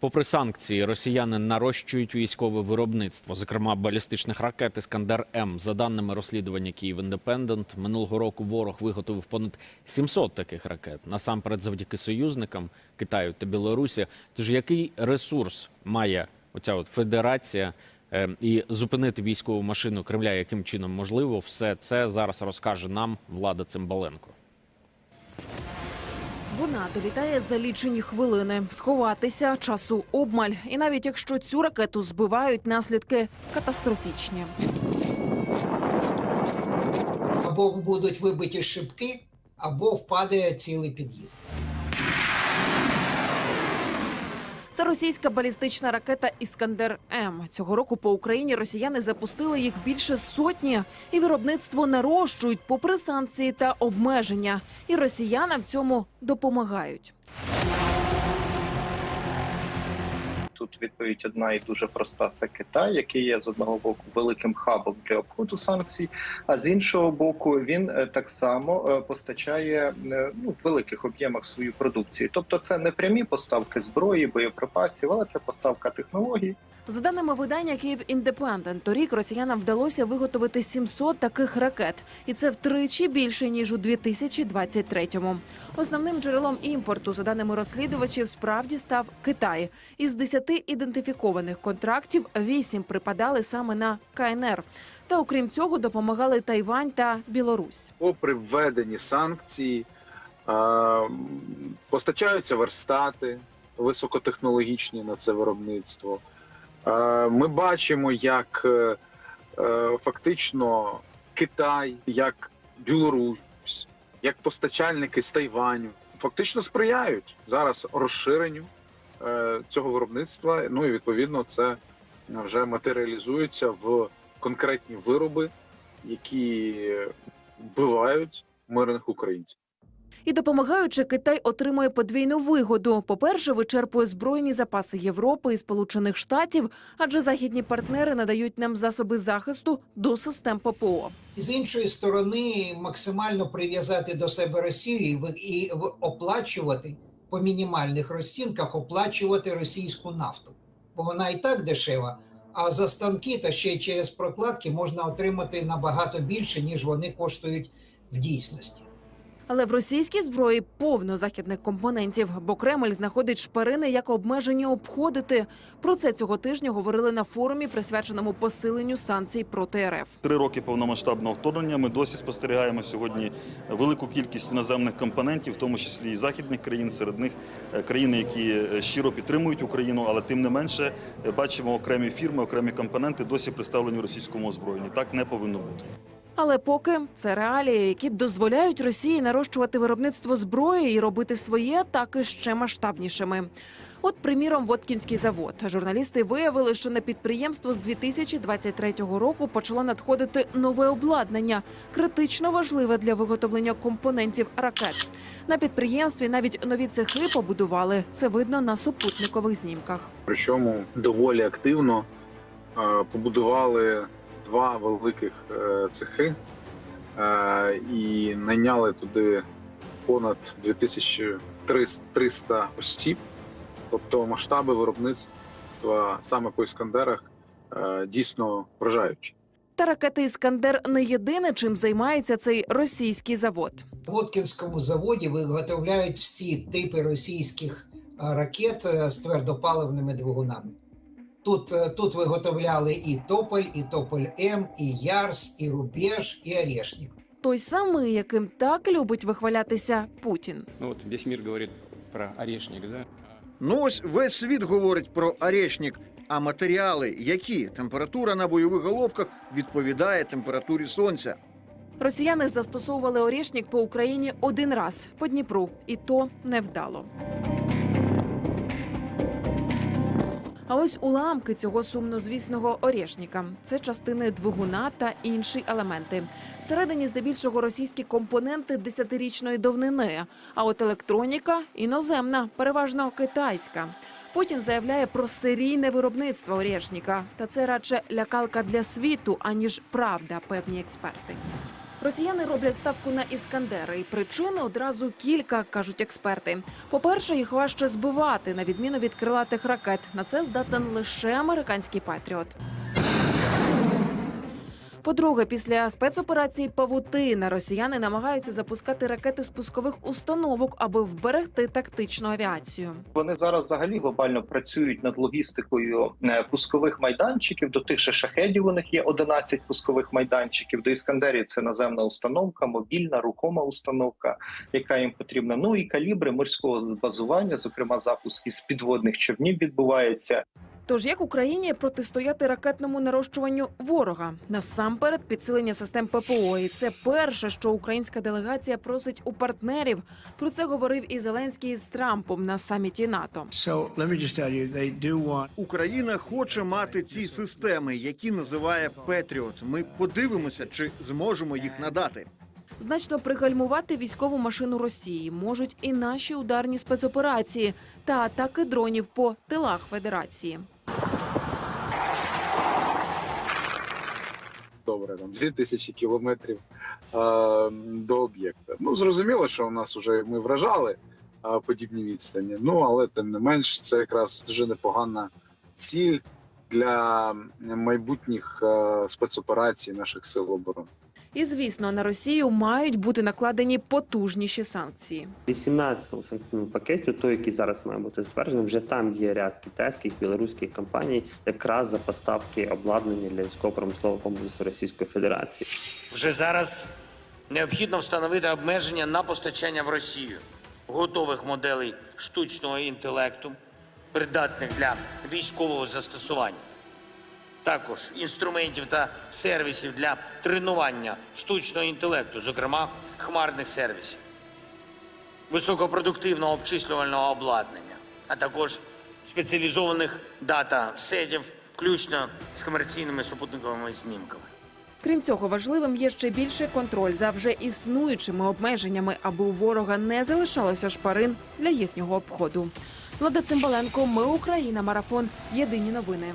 Попри санкції, росіяни нарощують військове виробництво, зокрема балістичних ракет Іскандер М. За даними розслідування Київ Індепендент, минулого року ворог виготовив понад 700 таких ракет. Насамперед, завдяки союзникам Китаю та Білорусі. Тож який ресурс має оця от федерація е, і зупинити військову машину Кремля, яким чином можливо, все це зараз розкаже нам Влада Цимбаленко. Вона долітає за лічені хвилини. Сховатися часу обмаль. І навіть якщо цю ракету збивають, наслідки катастрофічні. або будуть вибиті шибки, або впаде цілий під'їзд. Це російська балістична ракета Іскандер М. Цього року по Україні росіяни запустили їх більше сотні, і виробництво нарощують попри санкції та обмеження. І росіянам в цьому допомагають. Тут відповідь одна і дуже проста: це Китай, який є з одного боку великим хабом для обходу санкцій, а з іншого боку, він е, так само е, постачає е, ну, в великих об'ємах свою продукцію. Тобто, це не прямі поставки зброї, боєприпасів, але це поставка технологій. За даними видання Київ Індепендент, торік росіянам вдалося виготовити 700 таких ракет, і це втричі більше ніж у 2023-му. Основним джерелом імпорту, за даними розслідувачів, справді став Китай. Із 10 ідентифікованих контрактів 8 припадали саме на КНР. Та окрім цього допомагали Тайвань та Білорусь. попри введені санкції, постачаються верстати високотехнологічні на це виробництво. Е, Ми бачимо, як е, е, фактично Китай, як Білорусь, як постачальники з Тайваню фактично сприяють зараз розширенню цього виробництва. Ну і відповідно це вже матеріалізується в конкретні вироби, які вбивають мирних українців. І допомагаючи, Китай отримує подвійну вигоду. По-перше, вичерпує збройні запаси Європи і Сполучених Штатів, адже західні партнери надають нам засоби захисту до систем ППО. З іншої сторони, максимально прив'язати до себе Росію і, оплачувати по мінімальних розцінках оплачувати російську нафту, бо вона і так дешева. А за станки та ще й через прокладки можна отримати набагато більше, ніж вони коштують в дійсності. Але в російській зброї повно західних компонентів, бо Кремль знаходить шпарини, як обмеження обходити. Про це цього тижня говорили на форумі, присвяченому посиленню санкцій проти РФ. Три роки повномасштабного вторгнення. Ми досі спостерігаємо сьогодні велику кількість іноземних компонентів, в тому числі і західних країн, серед них е, країни, які е, щиро підтримують Україну, але тим не менше е, бачимо окремі фірми, окремі компоненти досі представлені в російському озброєнні. Так не повинно бути. Але поки це реалії, які дозволяють Росії нарощувати виробництво зброї і робити свої атаки ще масштабнішими. От, приміром, Воткінський завод. Журналісти виявили, що на підприємство з 2023 року почало надходити нове обладнання, критично важливе для виготовлення компонентів ракет. На підприємстві навіть нові цехи побудували. Це видно на супутникових знімках. Причому доволі активно побудували два великих е, цехи е, і найняли туди понад 2300 осіб. Тобто масштаби виробництва саме по іскандерах е, дійсно вражаючі. Та ракети Іскандер не єдине, чим займається цей російський завод. В Воткінському заводі виготовляють всі типи російських ракет з твердопаливними двигунами. Тут, е, тут виготовляли і Тополь, і Тополь М, і Ярс, і Рубеж, і Орешник. Той самий, яким так любить вихвалятися Путін. Ну вот весь мир говорит про орешник, да? Ну ось весь світ говорить про орешник, а матеріали, які температура на бойових головках відповідає температурі сонця. Росіяни застосовували орішник по Україні один раз по Дніпру, і то невдало. А ось уламки цього сумнозвісного орішника – це частини двигуна та інші елементи. Всередині здебільшого російські компоненти десятирічної давнини, а от електроніка іноземна, переважно китайська. Путін заявляє про серійне виробництво орішника. Та це радше лякалка для світу, аніж правда, певні експерти. Росіяни роблять ставку на іскандери, і причини одразу кілька, кажуть експерти. По-перше, їх важче збивати, на відміну від крилатих ракет. На це здатен лише американський патріот. По-друге, після спецоперації Павутина росіяни намагаються запускати ракети з пускових установок, аби вберегти тактичну авіацію. Вони зараз взагалі глобально працюють над логістикою е, пускових майданчиків. До тих же шахедів у них є 11 пускових майданчиків. До іскандерів це наземна установка, мобільна, рухома установка, яка їм потрібна. Ну і калібри морського базування, зокрема запуск із підводних човнів відбувається. Тож як Україні протистояти ракетному нарощуванню ворога? Насамперед підсилення систем ППО. І це перше, що українська делегація просить у партнерів. Про це говорив і Зеленський з Трампом на саміті НАТО. So you, they do want Україна хоче мати ці системи, які називає Петріот. Ми подивимося, чи зможемо їх надати. Значно пригальмувати військову машину Росії можуть і наші ударні спецоперації та атаки дронів по тилах Федерації. Добре, там 2000 кілометрів е, до об'єкта. Ну зрозуміло, що у нас вже ми вражали е, подібні відстані. Ну але тим не менш, це якраз дуже непогана ціль для майбутніх е, спецоперацій наших сил оборони. І звісно, на Росію мають бути накладені потужніші санкції. 18-му санкційному пакеті, той, який зараз має бути затверджений, вже там є ряд китайських, білоруських компаній, якраз за поставки обладнання для військово-промислового комплексу Російської Федерації. Вже зараз необхідно встановити обмеження на постачання в Росію готових моделей штучного інтелекту, придатних для військового застосування. Також інструментів та сервісів для тренування штучного інтелекту, зокрема хмарних сервісів, високопродуктивного обчислювального обладнання, а також спеціалізованих дата-сетів, включно з комерційними супутниковими знімками. Крім цього, важливим є ще більший контроль за вже існуючими обмеженнями, аби у ворога не залишалося шпарин для їхнього обходу. Влада Цимбаленко, ми Україна, марафон. Єдині новини.